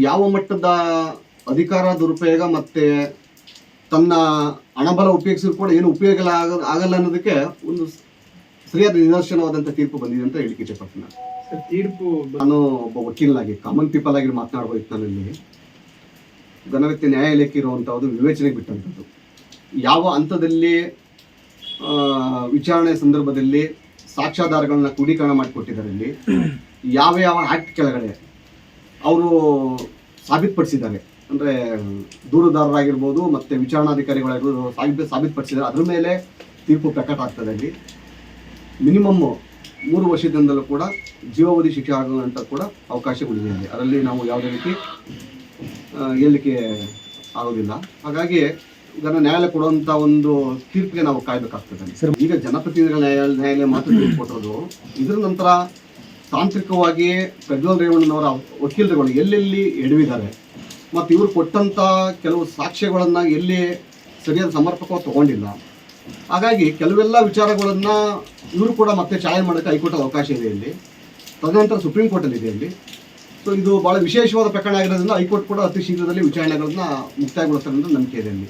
ಯಾವ ಮಟ್ಟದ ಅಧಿಕಾರ ದುರುಪಯೋಗ ಮತ್ತೆ ತನ್ನ ಹಣಬಲ ಉಪಯೋಗಿಸಿದ್ರು ಕೂಡ ಏನು ಉಪಯೋಗ ಆಗಲ್ಲ ಅನ್ನೋದಕ್ಕೆ ಒಂದು ಸರಿಯಾದ ನಿದರ್ಶನವಾದಂಥ ತೀರ್ಪು ಬಂದಿದೆ ಅಂತ ಹೇಳಿಕೆ ಇಷ್ಟಪಡ್ತೀನಿ ನಾನು. ತೀರ್ಪು ನಾನು ಒಬ್ಬ ವಕೀಲನಾಗಿ ಕಾಮನ್ ಪೀಪಲ್ ಆಗಿ ಮಾತನಾಡುವ ಇತ್ತರಲ್ಲಿ ಘನವ್ಯಕ್ತಿ ನ್ಯಾಯಾಲಯಕ್ಕೆ ಇರುವಂಥದ್ದು ವಿವೇಚನೆಗೆ ಬಿಟ್ಟಂಥದ್ದು ಯಾವ ಹಂತದಲ್ಲಿ ವಿಚಾರಣೆ ಸಂದರ್ಭದಲ್ಲಿ ಸಾಕ್ಷ್ಯಾಧಾರಗಳನ್ನ ಕ್ರೋಢೀಕರಣ ಮಾಡಿಕೊಟ್ಟಿದ್ದಾರೆ ಇಲ್ಲಿ ಯಾವ ಯಾವ ಆಕ್ಟ್ ಕೆಳಗಡೆ ಅವರು ಸಾಬೀತುಪಡಿಸಿದ್ದಾರೆ. ಅಂದರೆ ದೂರುದಾರರಾಗಿರ್ಬೋದು ಮತ್ತು ವಿಚಾರಣಾಧಿಕಾರಿಗಳಾಗಿರ್ಬೋದು ಸಾಬೀತು ಸಾಬೀತುಪಡಿಸಿದ್ದಾರೆ. ಅದ್ರ ಮೇಲೆ ತೀರ್ಪು ಪ್ರಕಟ ಆಗ್ತದೆ ಅಲ್ಲಿ. ಮಿನಿಮಮ್ಮು ಮೂರು ವರ್ಷದಿಂದಲೂ ಕೂಡ ಜೀವಾವಧಿ ಶಿಕ್ಷೆ ಆಗುವಂಥ ಕೂಡ ಅವಕಾಶಗಳಿದೆ ಅದರಲ್ಲಿ ನಾವು ಯಾವುದೇ ರೀತಿ ಹೇಳಲಿಕ್ಕೆ ಆಗೋದಿಲ್ಲ. ಹಾಗಾಗಿ ಇದನ್ನು ನ್ಯಾಯಾಲಯ ಕೊಡುವಂಥ ಒಂದು ತೀರ್ಪಿಗೆ ನಾವು ಕಾಯ್ಬೇಕಾಗ್ತದೆ ಈಗ ಜನಪ್ರತಿನಿಧಿಗಳ ನ್ಯಾಯಾಲಯ ನ್ಯಾಯಾಲಯ ಮಾತ್ರ ತೀರ್ಪು ಕೊಟ್ಟಿರೋದು. ಇದರ ನಂತರ ತಾಂತ್ರಿಕವಾಗಿ ಪ್ರಜ್ವಲ್ ರೇವಣ್ಣನವರ ವಕೀಲರುಗಳು ಎಲ್ಲೆಲ್ಲಿ ಎಡವಿದ್ದಾರೆ, ಮತ್ತು ಇವರು ಕೊಟ್ಟಂಥ ಕೆಲವು ಸಾಕ್ಷ್ಯಗಳನ್ನು ಎಲ್ಲಿ ಸರಿಯಾದ ಸಮರ್ಪಕವಾಗಿ ತಗೊಂಡಿಲ್ಲ. ಹಾಗಾಗಿ ಕೆಲವೆಲ್ಲ ವಿಚಾರಗಳನ್ನು ಇವರು ಕೂಡ ಮತ್ತೆ ಚಾಯ್ ಮಾಡೋಕ್ಕೆ ಹೈಕೋರ್ಟ್ ಅವಕಾಶ ಇದೆ ಇಲ್ಲಿ. ತದನಂತರ ಸುಪ್ರೀಂ ಕೋರ್ಟಲ್ಲಿ ಇದೆ ಇಲ್ಲಿ. ಸೊ ಇದು ಭಾಳ ವಿಶೇಷವಾದ ಪ್ರಕರಣ ಆಗಿರೋದ್ರಿಂದ ಹೈಕೋರ್ಟ್ ಕೂಡ ಅತಿ ಶೀಘ್ರದಲ್ಲಿ ವಿಚಾರಣೆಗಳನ್ನು ಮುಕ್ತಾಯಗೊಳಿಸ್ತಾರೆ ಅಂತ ನಂಬಿಕೆ ಇದೆ ಇಲ್ಲಿ.